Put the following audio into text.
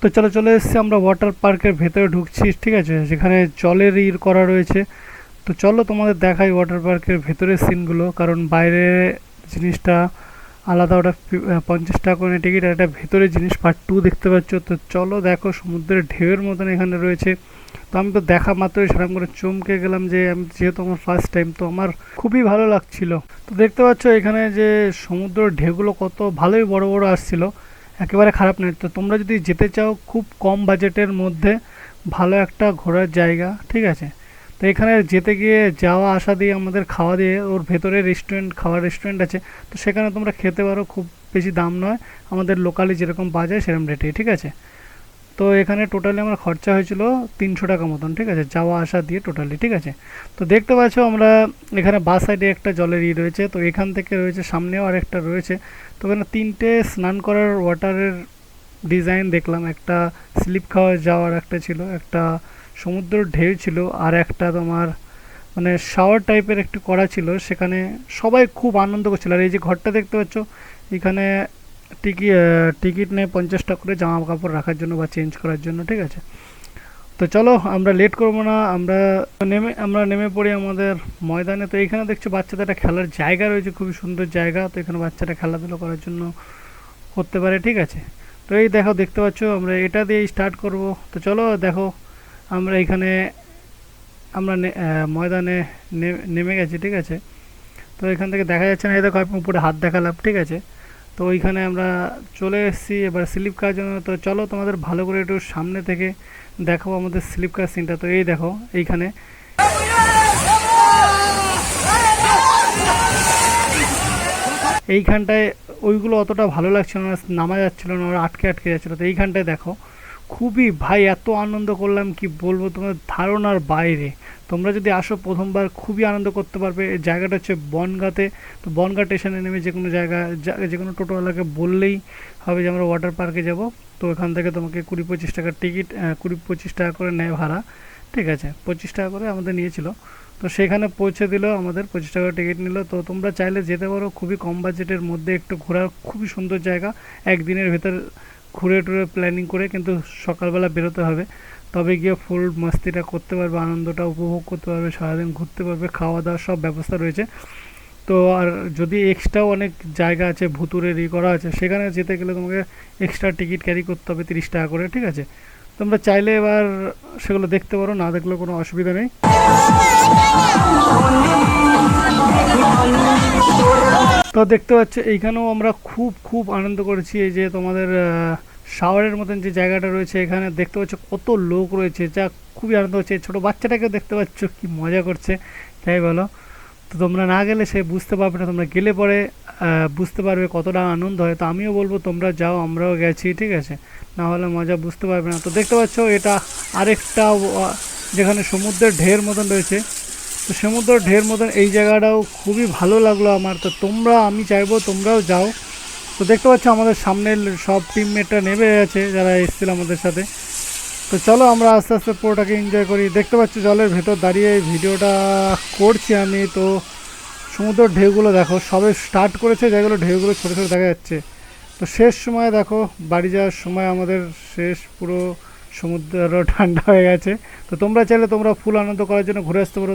তো চলো, চলে এসেছি আমরা ওয়াটার পার্কের ভেতরে ঢুকছি, ঠিক আছে? যেখানে জলের ইর করা রয়েছে। তো চলো, তোমাদের দেখাই ওয়াটার পার্কের ভেতরের সিনগুলো কারণ বাইরে জিনিসটা আলাদা, ওটা পঞ্চাশ টাকা করে টিকিট আর একটা ভেতরে জিনিস পার্ট টু দেখতে পাচ্ছ। তো চলো, দেখো, সমুদ্রের ঢেউয়ের মতন এখানে রয়েছে। তো আমি তো দেখা মাত্রই সেরকম করে চমকে গেলাম যে, আমি যেহেতু আমার ফার্স্ট টাইম তো আমার খুবই ভালো লাগছিল। তো দেখতে পাচ্ছ এখানে যে সমুদ্রের ঢেউগুলো কত ভালোই বড় বড় আসছিল। একেবারে খারাপ নয়। তো তোমরা যদি যেতে চাও খুব কম বাজেটের মধ্যে ভালো একটা ঘোরার জায়গা, ঠিক আছে? তো এখানে যেতে গিয়ে যাওয়া, আসা দিয়ে আমাদের খাওয়া দিয়ে ওর ভেতরে রেস্টুরেন্ট খাওয়ার রেস্টুরেন্ট আছে। তো সেখানে তোমরা খেতে পারো, খুব বেশি দাম নয়। আমাদের লোকালি যেরকম পাওয়া যায় সেরকম রেটে ঠিক আছে? তো এখানে টোটালি আমার খরচা হয়েছিল তিনশো টাকা মতন, ঠিক আছে? যাওয়া আসা দিয়ে টোটালি ঠিক আছে? তো দেখতে পাচ্ছ আমরা এখানে বাস সাইডে একটা জলের ই রয়েছে, তো এখান থেকে রয়েছে, সামনেও আর একটা রয়েছে। তো এখানে তিনটে স্নান করার ওয়াটারের ডিজাইন দেখলাম। একটা স্লিপ খাওয়া যাওয়ার একটা ছিল, একটা সমুদ্রের ঢেউ ছিল, আর একটা তোমার মানে শাওয়ার টাইপের একটু করা ছিল। সেখানে সবাই খুব আনন্দ করছিল। আর এই যে ঘরটা দেখতে পাচ্ছ, এখানে টিকি টিকিট নেই পঞ্চাশ টাকা করে জামা কাপড় রাখার জন্য বা চেঞ্জ করার জন্য, ঠিক আছে? তো চলো, আমরা লেট করব না, আমরা নেমে আমরা নেমে পড়ি আমাদের ময়দানে। তো এখানে দেখছ বাচ্চাদের একটা খেলার জায়গা রয়েছে, খুবই সুন্দর জায়গা। তো এখানে বাচ্চারা খেলাধুলো করার জন্য করতে পারে, ঠিক আছে? তো এই দেখো, দেখতে পাচ্ছ, আমরা এটা দিয়ে স্টার্ট করব। তো চলো, দেখো, আমরা এখানে, আমরা ময়দানে নেমে গেছি, ঠিক আছে? তো এখান থেকে দেখা যাচ্ছে না, এই দেখো, আমি উপরে হাত দেখালাম, ঠিক আছে? তো ওইখানে আমরা চলে এসেছি, এবার স্লিপ কার জন্য। তো চলো তোমাদের ভালো করে একটু সামনে থেকে দেখো আমাদের স্লিপ কার সিনটা তো এই দেখো, এইখানে। এইখানটায় ওইগুলো অতটা ভালো লাগছিল না, নামা যাচ্ছিল না, ওরা আটকে আটকে যাচ্ছিল। তো এইখানটায় দেখো। খুবই, ভাই, এত আনন্দ করলাম, কি বলব তোমার ধারণার বাইরে। তোমরা যদি আসো প্রথমবার, খুবই আনন্দ করতে পারবে। এই জায়গাটা হচ্ছে বনগাঁতে। তো বনগাঁ স্টেশনে নেমে যে কোনো জায়গা, যা- কোনো টোটোওয়ালাকে বললেই হবে যে আমরা ওয়াটার পার্কে যাব। তো এখান থেকে তোমাকে কুড়ি পঁচিশ টাকার টিকিট কুড়ি পঁচিশ টাকা করে নেয় ভাড়া। ঠিক আছে, পঁচিশ টাকা করে আমাদের নিয়েছিল। তো সেখানে পৌঁছে দিল, আমাদের পঁচিশ টাকার টিকিট নিল। তো তোমরা চাইলে যেতে পারো, খুবই কম বাজেটের মধ্যে একটু ঘোরার, খুবই সুন্দর জায়গা। একদিনের ভেতর ঘুরে টুরে প্ল্যানিং করে কিন্তু সকালবেলা বেরোতে হবে। তবে গিয়ে ফুল মস্তিটা করতে পারবে, আনন্দটা উপভোগ করতে পারবে, সারাদিন ঘুরতে পারবে খাওয়া দাওয়ার সব ব্যবস্থা রয়েছে। তো আর যদি এক্সট্রাও অনেক জায়গা আছে ভুতুরের ই করা আছে, সেখানে যেতে গেলে তোমাকে এক্সট্রা টিকিট ক্যারি করতে হবে তিরিশ টাকা করে, ঠিক আছে? তোমরা চাইলে এবার সেগুলো দেখতে পারো, না দেখলেও কোনো অসুবিধা নেই। তো দেখতে পাচ্ছ, এইখানেও আমরা খুব খুব আনন্দ করেছি এই যে তোমাদের শাওয়ারের মতন যে জায়গাটা রয়েছে এখানে, দেখতে পাচ্ছ কত লোক রয়েছে, যা খুবই আনন্দ হচ্ছে। ছোটো বাচ্চাটাকে দেখতে পাচ্ছ, কি মজা করছে। তাই বলো। তো তোমরা না গেলে সে বুঝতে পারবে না, তোমরা গেলে পরে বুঝতে পারবে কতটা আনন্দ হয়। তো আমিও বলব, তোমরা যাও, আমরাও গেছি, ঠিক আছে? না হলে মজা বুঝতে পারবে না। তো দেখতে পাচ্ছ, এটা আরেকটা যেখানে সমুদ্রের ঢের মতন রয়েছে। তো সমুদ্র ঢের মতন এই জায়গাটাও খুবই ভালো লাগল আমার। তো তোমরা, আমি চাইব তোমরাও যাও। তো দেখতে পাচ্ছ আমাদের সামনের সব টিমমেটরা নেমে গেছে, যারা এসেছিল আমাদের সাথে। তো চলো আমরা আস্তে আস্তে পুরোটাকে এনজয় করি। দেখতে পাচ্ছ জলের ভেতর দাঁড়িয়ে ভিডিওটা করছি আমি। তো সমুদ্রের ঢেউগুলো দেখো, সবে স্টার্ট করেছে যেগুলো ঢেউগুলো ছোটো ছোটো দেখা যাচ্ছে। তো শেষ সময় দেখো, বাড়ি যাওয়ার সময় আমাদের শেষ পুরো সমুদ্র ঠান্ডা হয়ে গেছে। তো তোমরা চাইলে তোমরা ফুল আনন্দ করার জন্য ঘুরে আসতে পারো।